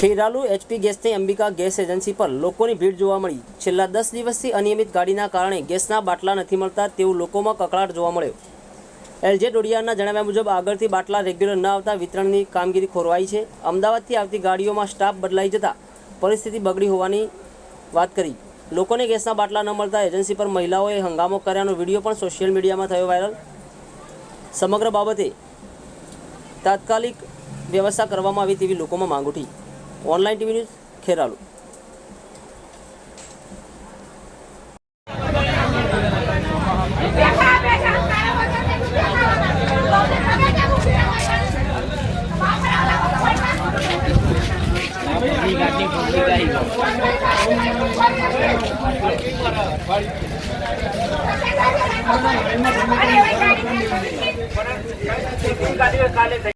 Kheralu HP ગેસની Ambika gas agency પર લોકોની ભીડ જોવા મળી. છેલ્લા દસ દિવસથી અનિયમિત ગાડીના કારણે ગેસના બાટલા નથી મળતા તેવું લોકોમાં કકળાટ જોવા મળ્યો. એલજે ડોડિયાના જણાવ્યા મુજબ આગળથી બાટલા રેગ્યુલર ન આવતા વિતરણની કામગીરી ખોરવાઈ છે. અમદાવાદથી આવતી ગાડીઓમાં સ્ટાફ બદલાઈ જતા પરિસ્થિતિ બગડી હોવાની વાત કરી. લોકોને ગેસના બાટલા ન મળતા એજન્સી પર મહિલાઓએ હંગામો કર્યાનો વીડિયો પણ સોશિયલ મીડિયામાં થયો વાયરલ. સમગ્ર બાબતે તાત્કાલિક વ્યવસ્થા કરવામાં આવી તેવી લોકોમાં માંગ ઉઠી ઓનલાઈન ટીવી ન્યૂઝ ખેરાલુ કાલે